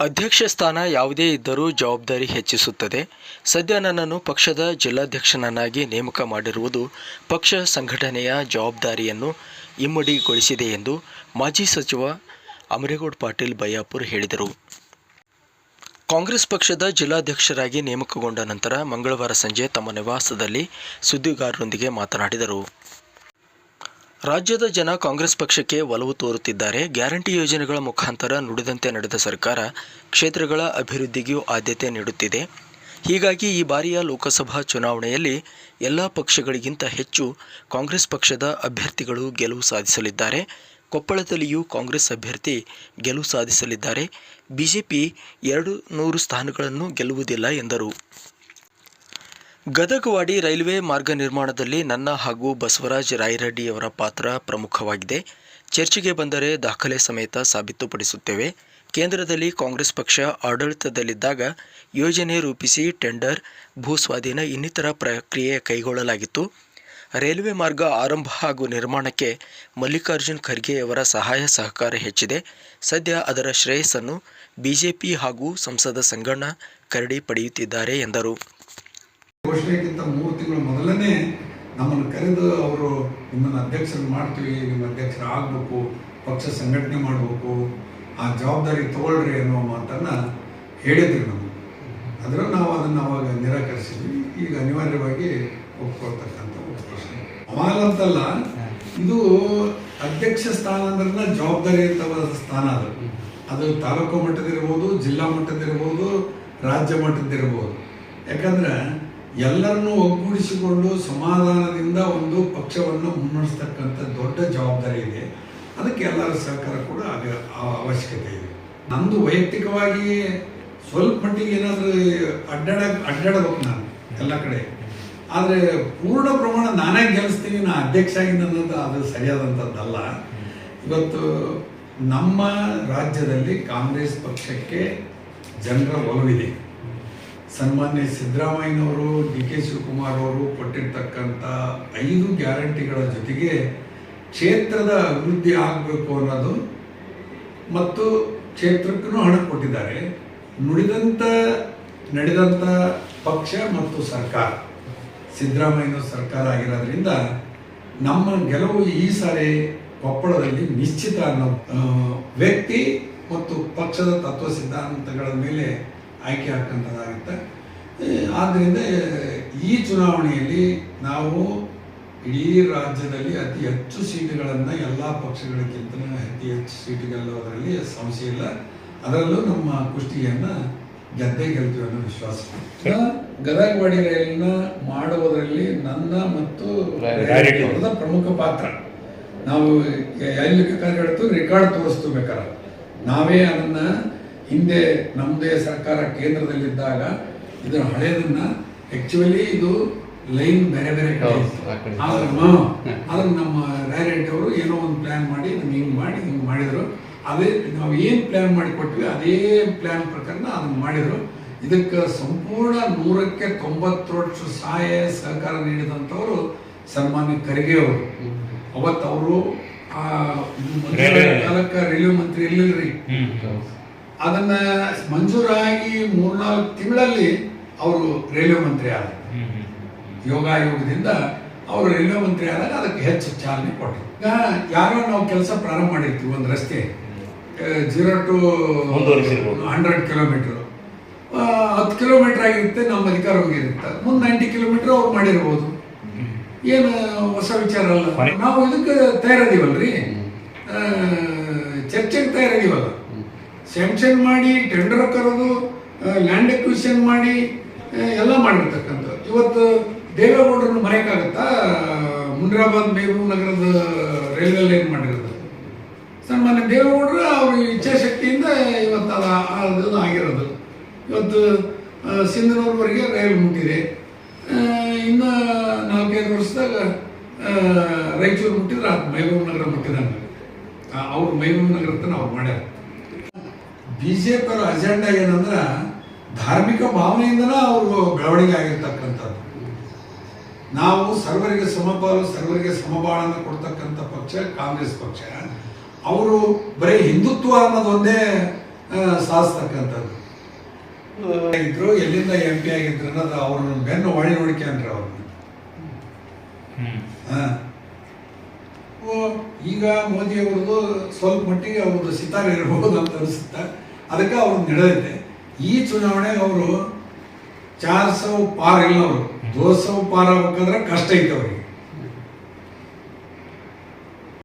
ಅಧ್ಯಕ್ಷ ಸ್ಥಾನ ಯಾವುದೇ ಇದ್ದರೂ ಜವಾಬ್ದಾರಿ ಹೆಚ್ಚಿಸುತ್ತದೆ. ಸದ್ಯ ನನ್ನನ್ನು ಪಕ್ಷದ ಜಿಲ್ಲಾಧ್ಯಕ್ಷನನ್ನಾಗಿ ನೇಮಕ ಮಾಡಿರುವುದು ಪಕ್ಷ ಸಂಘಟನೆಯ ಜವಾಬ್ದಾರಿಯನ್ನು ಇಮ್ಮಡಿಗೊಳಿಸಿದೆ ಎಂದು ಮಾಜಿ ಸಚಿವ ಅಮರೇಗೌಡ ಪಾಟೀಲ್ ಬಯ್ಯಾಪುರ್ ಹೇಳಿದರು. ಕಾಂಗ್ರೆಸ್ ಪಕ್ಷದ ಜಿಲ್ಲಾಧ್ಯಕ್ಷರಾಗಿ ನೇಮಕಗೊಂಡ ನಂತರ ಮಂಗಳವಾರ ಸಂಜೆ ತಮ್ಮ ನಿವಾಸದಲ್ಲಿ ಸುದ್ದಿಗಾರರೊಂದಿಗೆ ಮಾತನಾಡಿದರು. ರಾಜ್ಯದ ಜನ ಕಾಂಗ್ರೆಸ್ ಪಕ್ಷಕ್ಕೆ ಒಲವು ತೋರುತ್ತಿದ್ದಾರೆ. ಗ್ಯಾರಂಟಿ ಯೋಜನೆಗಳ ಮುಖಾಂತರ ನುಡಿದಂತೆ ನಡೆದ ಸರ್ಕಾರ ಕ್ಷೇತ್ರಗಳ ಅಭಿವೃದ್ಧಿಗೂ ಆದ್ಯತೆ ನೀಡುತ್ತಿದೆ. ಹೀಗಾಗಿ ಈ ಬಾರಿಯ ಲೋಕಸಭಾ ಚುನಾವಣೆಯಲ್ಲಿ ಎಲ್ಲ ಪಕ್ಷಗಳಿಗಿಂತ ಹೆಚ್ಚು ಕಾಂಗ್ರೆಸ್ ಪಕ್ಷದ ಅಭ್ಯರ್ಥಿಗಳು ಗೆಲುವು ಸಾಧಿಸಲಿದ್ದಾರೆ. ಕೊಪ್ಪಳದಲ್ಲಿಯೂ ಕಾಂಗ್ರೆಸ್ ಅಭ್ಯರ್ಥಿ ಗೆಲುವು ಸಾಧಿಸಲಿದ್ದಾರೆ. ಬಿಜೆಪಿ ಎರಡು ನೂರು ಸ್ಥಾನಗಳನ್ನು ಗೆಲ್ಲುವುದಿಲ್ಲ ಎಂದರು. ಗದಗವಾಡಿ ರೈಲ್ವೆ ಮಾರ್ಗ ನಿರ್ಮಾಣದಲ್ಲಿ ನನ್ನ ಹಾಗೂ ಬಸವರಾಜ್ ರಾಯರೆಡ್ಡಿಯವರ ಪಾತ್ರ ಪ್ರಮುಖವಾಗಿದೆ. ಚರ್ಚೆಗೆ ಬಂದರೆ ದಾಖಲೆ ಸಮೇತ ಸಾಬೀತುಪಡಿಸುತ್ತೇವೆ. ಕೇಂದ್ರದಲ್ಲಿ ಕಾಂಗ್ರೆಸ್ ಪಕ್ಷ ಆಡಳಿತದಲ್ಲಿದ್ದಾಗ ಯೋಜನೆ ರೂಪಿಸಿ ಟೆಂಡರ್ ಭೂಸ್ವಾಧೀನ ಇನ್ನಿತರ ಪ್ರಕ್ರಿಯೆ ಕೈಗೊಳ್ಳಲಾಗಿತ್ತು. ರೈಲ್ವೆ ಮಾರ್ಗ ಆರಂಭ ಹಾಗೂ ನಿರ್ಮಾಣಕ್ಕೆ ಮಲ್ಲಿಕಾರ್ಜುನ್ ಖರ್ಗೆಯವರ ಸಹಾಯ ಸಹಕಾರ ಹೆಚ್ಚಿದೆ. ಸದ್ಯ ಅದರ ಶ್ರೇಯಸ್ಸನ್ನು ಬಿಜೆಪಿ ಹಾಗೂ ಸಂಸದ ಸಂಗಣ್ಣ ಕರಡಿ ಪಡೆಯುತ್ತಿದ್ದಾರೆ ಎಂದರು. ಘೋಷಣೆಗಿಂತ ಮೂರು ತಿಂಗಳ ಮೊದಲನೇ ನಮ್ಮನ್ನು ಕರೆದು ಅವರು ನಿಮ್ಮನ್ನು ಅಧ್ಯಕ್ಷರು ಮಾಡ್ತೀವಿ, ನಿಮ್ಮ ಅಧ್ಯಕ್ಷರು ಆಗಬೇಕು, ಪಕ್ಷ ಸಂಘಟನೆ ಮಾಡಬೇಕು, ಆ ಜವಾಬ್ದಾರಿ ತಗೊಳ್ರಿ ಅನ್ನೋ ಮಾತನ್ನು ಹೇಳಿದ್ರು ನಮಗೆ. ಆದರೂ ನಾವು ಅದನ್ನು ಅವಾಗ ನಿರಾಕರಿಸಿದ್ವಿ. ಈಗ ಅನಿವಾರ್ಯವಾಗಿ ಒಪ್ಕೊಳ್ತಕ್ಕಂಥ ಒಂದು ಪ್ರಶ್ನೆ. ಅವಾಗಂತಲ್ಲ ಇದು ಅಧ್ಯಕ್ಷ ಸ್ಥಾನ ಅಂದ್ರೆ ಜವಾಬ್ದಾರಿ ಅಂತ ಸ್ಥಾನ ಅದು. ಅದು ತಾಲೂಕು ಮಟ್ಟದಿರ್ಬೋದು ಜಿಲ್ಲಾ ಮಟ್ಟದಿರ್ಬೋದು ರಾಜ್ಯ ಮಟ್ಟದಿರ್ಬೋದು ಯಾಕಂದ್ರೆ ಎಲ್ಲರನ್ನೂ ಒಗ್ಗೂಡಿಸಿಕೊಂಡು ಸಮಾಧಾನದಿಂದ ಒಂದು ಪಕ್ಷವನ್ನು ಮುನ್ನಡೆಸ್ತಕ್ಕಂಥ ದೊಡ್ಡ ಜವಾಬ್ದಾರಿ ಇದೆ. ಅದಕ್ಕೆ ಎಲ್ಲರ ಸಹಕಾರ ಕೂಡ ಅಗ- ಅವಶ್ಯಕತೆ ಇದೆ. ನಂದು ವೈಯಕ್ತಿಕವಾಗಿ ಸ್ವಲ್ಪ ಮಟ್ಟಿಗೆ ಏನಾದರೂ ಅಡ್ಡಾಡ, ಅಡ್ಡಾಡಬೇಕು ನಾನು ಎಲ್ಲ ಕಡೆ. ಆದರೆ ಪೂರ್ಣ ಪ್ರಮಾಣ ನಾನೇ ಗೆಲ್ಲಿಸ್ತೀನಿ, ನಾ ಅಧ್ಯಕ್ಷ ಆಗಿದ್ದು ಅದು ಸರಿಯಾದಂಥದ್ದಲ್ಲ. ಇವತ್ತು ನಮ್ಮ ರಾಜ್ಯದಲ್ಲಿ ಕಾಂಗ್ರೆಸ್ ಪಕ್ಷಕ್ಕೆ ಜನರ ಒಲವಿದೆ. ಸನ್ಮಾನ್ಯ ಸಿದ್ದರಾಮಯ್ಯನವರು, ಡಿ ಕೆ ಶಿವಕುಮಾರ್ ಅವರು ಕೊಟ್ಟಿರ್ತಕ್ಕಂಥ ಐದು ಗ್ಯಾರಂಟಿಗಳ ಜೊತೆಗೆ ಕ್ಷೇತ್ರದ ಅಭಿವೃದ್ಧಿ ಆಗಬೇಕು ಅನ್ನೋದು ಮತ್ತು ಕ್ಷೇತ್ರಕ್ಕೂ ಹಣ ಕೊಟ್ಟಿದ್ದಾರೆ. ನುಡಿದಂಥ ನಡೆದಂಥ ಪಕ್ಷ ಮತ್ತು ಸರ್ಕಾರ ಸಿದ್ದರಾಮಯ್ಯನ ಸರ್ಕಾರ ಆಗಿರೋದ್ರಿಂದ ನಮ್ಮ ಗೆಲುವು ಈ ಸಾರಿ ಕೊಪ್ಪಳದಲ್ಲಿ ನಿಶ್ಚಿತ ಅನ್ನೋ ವ್ಯಕ್ತಿ ಮತ್ತು ಪಕ್ಷದ ತತ್ವ ಸಿದ್ಧಾಂತಗಳ ಮೇಲೆ ಆಯ್ಕೆ ಹಾಕಂಥದ್ದಾಗುತ್ತೆ ಆದ್ದರಿಂದ ಈ ಚುನಾವಣೆಯಲ್ಲಿ ನಾವು ಇಡೀ ರಾಜ್ಯದಲ್ಲಿ ಅತಿ ಹೆಚ್ಚು ಸೀಟುಗಳನ್ನು ಎಲ್ಲ ಪಕ್ಷಗಳಿಗಿಂತ ಅತಿ ಹೆಚ್ಚು ಸೀಟುಗಳಲ್ಲೋದರಲ್ಲಿ ಸಮಸ್ಯೆ ಇಲ್ಲ. ಅದರಲ್ಲೂ ನಮ್ಮ ಕುಷ್ಟಿಯನ್ನು ಗೆದ್ದೇ ಗೆಲ್ತೀವಿ ಅನ್ನೋ ವಿಶ್ವಾಸ. ಗದಗವಾಡಿ ರೈಲ್ನ ಮಾಡುವುದರಲ್ಲಿ ನನ್ನ ಮತ್ತು ಪ್ರಮುಖ ಪಾತ್ರ. ನಾವು ಎಲ್ಲಿ ಬೇಕಾದ್ರೆ ರೆಕಾರ್ಡ್ ತೋರಿಸ್ತು ಬೇಕಾದ್ರೆ. ನಾವೇ ಅದನ್ನ ಹಿಂದೆ ನಮ್ಮದೇ ಸರ್ಕಾರ ಕೇಂದ್ರದಲ್ಲಿದ್ದಾಗ ಇದರ ಹಳೇದನ್ನ ಆಕ್ಚುಲಿ ಇದು ಲೈನ್ ಬೇರೆ ಬೇರೆ ಕಡೆ. ಆದ್ರೆ ನಮ್ಮ ರಾಯರೆಡ್ಡಿ ಅವರು ಏನೋ ಒಂದು ಪ್ಲಾನ್ ಮಾಡಿ ನಮ್ಗೆ ಹಿಂಗೆ ಮಾಡಿ ಹಿಂಗೆ ಮಾಡಿದ್ರು. ಅದೇ ನಾವು ಏನು ಪ್ಲ್ಯಾನ್ ಮಾಡಿ ಕೊಟ್ವಿ ಅದೇ ಪ್ಲ್ಯಾನ್ ಪ್ರಕಾರ ಅದನ್ನು ಮಾಡಿದ್ರು. ಇದಕ್ಕೆ ಸಂಪೂರ್ಣ ನೂರಕ್ಕೆ ತೊಂಬತ್ತರಷ್ಟು ಸಹಾಯ ಸಹಕಾರ ನೀಡಿದಂಥವರು ಸನ್ಮಾನ್ಯ ಖರ್ಗೆ ಅವರು. ಅವತ್ತು ಅವರು ಆ ಕಾಲಕ್ಕೆ ರೈಲ್ವೆ ಮಂತ್ರಿ ಇರ್ಲಿಲ್ರಿ ಅದನ್ನ ಮಂಜೂರಾಗಿ ಮೂರ್ನಾಲ್ಕು ತಿಂಗಳಲ್ಲಿ ಅವರು ರೈಲ್ವೆ ಮಂತ್ರಿ ಆದರು. ಯೋಗಾಯೋಗದಿಂದ ಅವರು ರೈಲ್ವೆ ಮಂತ್ರಿ ಆದಾಗ ಅದಕ್ಕೆ ಹೆಚ್ಚು ಚಾಲನೆ ಕೊಟ್ಟರು. ಈಗ ಯಾರೋ ನಾವು ಕೆಲಸ ಪ್ರಾರಂಭ ಮಾಡಿರ್ತೀವಿ ಒಂದು ರಸ್ತೆ. Zero to. Hundred kilometre. ಹತ್ತು ಕಿಲೋಮೀಟರ್ ಆಗಿರುತ್ತೆ ನಮ್ಮ ಅಧಿಕಾರ ಹೋಗಿರುತ್ತೆ ಮುಂದೆ ನೈಂಟಿ ಕಿಲೋಮೀಟರ್ ಅವ್ರು ಮಾಡಿರ್ಬೋದು. ಏನು ಹೊಸ ವಿಚಾರ ಅಲ್ಲ. ನಾವು ಇದಕ್ಕೆ ತಯಾರಿದೀವಲ್ರಿ ಚರ್ಚೆಗೆ ತಯಾರದೀವಲ್ಲ ಸ್ಯಾಂಕ್ಷನ್ ಮಾಡಿ ಟೆಂಡರ್ ಕರೆದು ಲ್ಯಾಂಡ್ ಎಕ್ವಿಷನ್ ಮಾಡಿ ಎಲ್ಲ ಮಾಡಿರ್ತಕ್ಕಂಥ ಇವತ್ತು ದೇವೇಗೌಡರನ್ನು ಮರೆಯಕ್ಕಾಗತ್ತಾ? ಮುನಿರಾಬಾದ್ ಬೇಗೂರು ನಗರದ ರೈಲ್ವೆ ಲೈನ್ ಮಾಡಿರೋದು. ಸನ್ಮಾನ್ಯ ದೇವೇಗೌಡರು ಅವ್ರ ಇಚ್ಛಾಶಕ್ತಿಯಿಂದ ಇವತ್ತು ಅದು ಅದು ಆಗಿರೋದು. ಇವತ್ತು ಸಿಂಧನೂರ್ವರೆಗೆ ರೈಲು ಮುಟ್ಟಿದೆ. ಇನ್ನು ನಾಲ್ಕೈದು ವರ್ಷದಾಗ ರಾಯಚೂರು ಮುಟ್ಟಿದ್ರೆ ಅದು ಮೈಬೂರು ನಗರ ಮುಟ್ಟಿದಂಗೆ ಅವ್ರು ಮೈಬೂರು ನಗರ ತನ ಅವ್ರು ಮಾಡ್ಯಾರ. ಬಿ ಜೆ ಅಜೆಂಡಾ ಏನಂದ್ರೆ ಧಾರ್ಮಿಕ ಭಾವನೆಯಿಂದನೇ ಅವರು ಬೆಳವಣಿಗೆ ಆಗಿರ್ತಕ್ಕಂಥದ್ದು ನಾವು ಸರ್ವರಿಗೆ ಸಮಪಾಲು ಸರ್ವರಿಗೆ ಸಮಬಾಳನ್ನು ಕೊಡ್ತಕ್ಕಂಥ ಪಕ್ಷ ಕಾಂಗ್ರೆಸ್ ಪಕ್ಷ. ಅವರು ಬರೀ ಹಿಂದುತ್ವ ಅನ್ನೋದೊಂದೇ ಸಾಧಿಸ್ತಕ್ಕಂಥದ್ದು. ಇದ್ರು ಎಲ್ಲಿಂದ ಎಂ ಪಿ ಆಗಿದ್ರು ಅನ್ನೋದು ಅವ್ರನ್ನ ಬೆನ್ನು ಒಳ್ಳೆ ನೋಡ್ಕೊಂಡ್ರಿ ಅವ್ರನ್ನ ಹ್ಮ್ ಹಾ. ಓ, ಈಗ ಮೋದಿ ಅವ್ರದ್ದು ಸ್ವಲ್ಪ ಮಟ್ಟಿಗೆ ಅವ್ರದ್ದು ಸಿತಾರ ಇರಬಹುದು ಅಂತ ಅನಿಸುತ್ತೆ. ಅದಕ್ಕೆ ಅವ್ರು ನಡೆಯುತ್ತೆ ಈ ಚುನಾವಣೆ ಅವರು ಚಾರ್ ಸೌ ಪಾರ್ ಇಲ್ಲ ಅವರು. ದೋಸೋ ಪಾರ್ ಆಗ್ಬೇಕಾದ್ರೆ ಕಷ್ಟ ಐತೆ ಅವ್ರಿಗೆ.